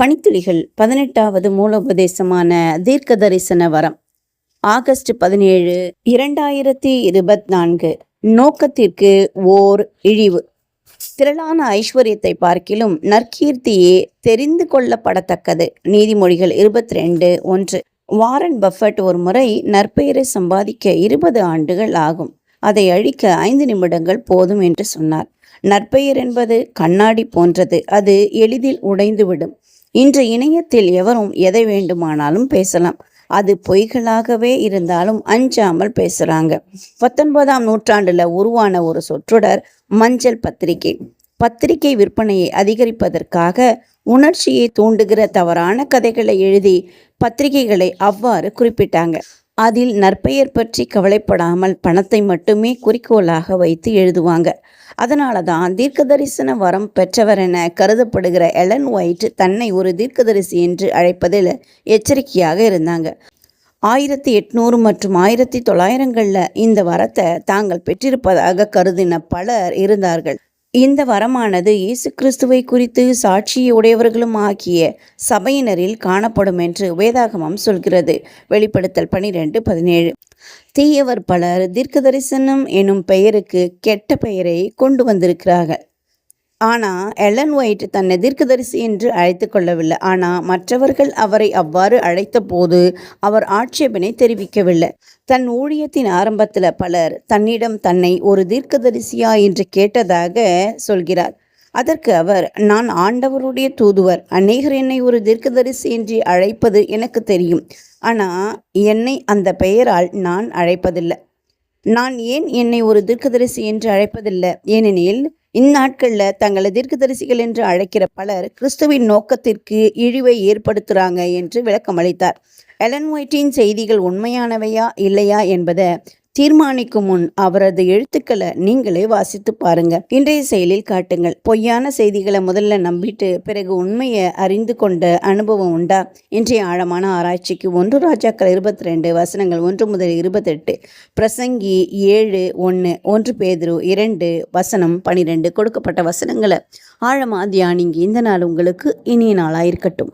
பனித்துளிகள் பதினெட்டாவது மூலோபதேசமான தீர்க்க தரிசன வரம். ஆகஸ்ட் பதினேழு இரண்டாயிரத்தி இருபத்தி நான்கு நோக்கத்திற்கு ஓர் இழிவு. திரளான ஐஸ்வர்யத்தை பார்க்கிலும் நற்கீர்த்தியே தெரிந்து கொள்ளப்படத்தக்கது. நீதிமொழிகள் இருபத்தி ரெண்டு ஒன்று. வாரன் பஃபட் ஒரு முறை நற்பெயரை சம்பாதிக்க இருபது ஆண்டுகள் ஆகும். அதை அழிக்க ஐந்து நிமிடங்கள் போதும் என்று சொன்னார். நற்பெயர் என்பது கண்ணாடி போன்றது. அது எளிதில் உடைந்துவிடும். இன்று இணையத்தில் எவரும் எதை வேண்டுமானாலும் பேசலாம். அது பொய்களாகவே இருந்தாலும் அஞ்சாமல் பேசுறாங்க. பத்தொன்பதாம் நூற்றாண்டுல உருவான ஒரு சொற்றொடர் மஞ்சள் பத்திரிகை. பத்திரிகை விற்பனையை அதிகரிப்பதற்காக உணர்ச்சியை தூண்டுகிற தவறான கதைகளை எழுதி பத்திரிகைகளை அவ்வாறு குறிப்பிட்டாங்க. அதில் நற்பெயர் பற்றி கவலைப்படாமல் பணத்தை மட்டுமே குறிக்கோளாக வைத்து எழுதுவாங்க. அதனால தான் தீர்க்கதரிசன வரம் பெற்றவர் என கருதப்படுகிற எலன் ஒயிட் தன்னை ஒரு தீர்க்கதரிசி என்று அழைப்பதில் எச்சரிக்கையாக இருந்தாங்க. ஆயிரத்தி எட்நூறு மற்றும் ஆயிரத்தி தொள்ளாயிரங்களில் இந்த வரத்தை தாங்கள் பெற்றிருப்பதாக கருதின பலர் இருந்தார்கள். இந்த வரமானது இயேசு கிறிஸ்துவை குறித்து சாட்சியுடையவர்களும் ஆகிய சபையினரில் காணப்படும் என்று வேதாகமம் சொல்கிறது. வெளிப்படுத்தல் பனிரெண்டு பதினேழு. தீயவர் பலர் தீர்க்க தரிசனம் எனும் பெயருக்கு கெட்ட பெயரை கொண்டு வந்திருக்கிறார்கள். ஆனால் எலன் ஒயிட் தன்னை தீர்க்கதரிசி என்று அழைத்து கொள்ளவில்லை. ஆனால் மற்றவர்கள் அவரை அவ்வாறு அழைத்த போது அவர் ஆட்சேபனை தெரிவிக்கவில்லை. தன் ஊழியத்தின் ஆரம்பத்தில் பலர் தன்னிடம் தன்னை ஒரு தீர்க்கதரிசியா என்று கேட்டதாக சொல்கிறார். அதற்கு அவர் நான் ஆண்டவருடைய தூதுவர். அநேகர் என்னை ஒரு தீர்க்கதரிசி என்று அழைப்பது எனக்கு தெரியும். ஆனால் என்னை அந்த பெயரால் நான் அழைப்பதில்லை. நான் ஏன் என்னை ஒரு தீர்க்கதரிசி என்று அழைப்பதில்லை? ஏனெனில் இந்நாட்களில் தங்களை தீர்க்கதரிசிகள் என்று அழைக்கிற பலர் கிறிஸ்துவின் நோக்கத்திற்கு இழிவை ஏற்படுத்துகிறாங்க என்று விளக்கமளித்தார். எலன் ஒயிட்டின் செய்திகள் உண்மையானவையா இல்லையா என்பதை தீர்மானிக்கும் முன் அவரது எழுத்துக்களை நீங்களே வாசித்து பாருங்க. இன்றைய செயலில் காட்டுங்கள். பொய்யான செய்திகளை முதல்ல நம்பிட்டு பிறகு உண்மையை அறிந்து கொண்ட அனுபவம் உண்டா? இன்றைய ஆழமான ஆராய்ச்சிக்கு ஒன்று ராஜாக்கள் இருபத்தி ரெண்டு வசனங்கள் ஒன்று முதல் இருபத்தெட்டு பிரசங்கி ஏழு ஒன்று ஒன்று பேதுரு இரண்டு வசனம் பனிரெண்டு கொடுக்கப்பட்ட வசனங்களை ஆழமா தியானிங்க. இந்த நாள் உங்களுக்கு இனிய நாளாக இருக்கட்டும்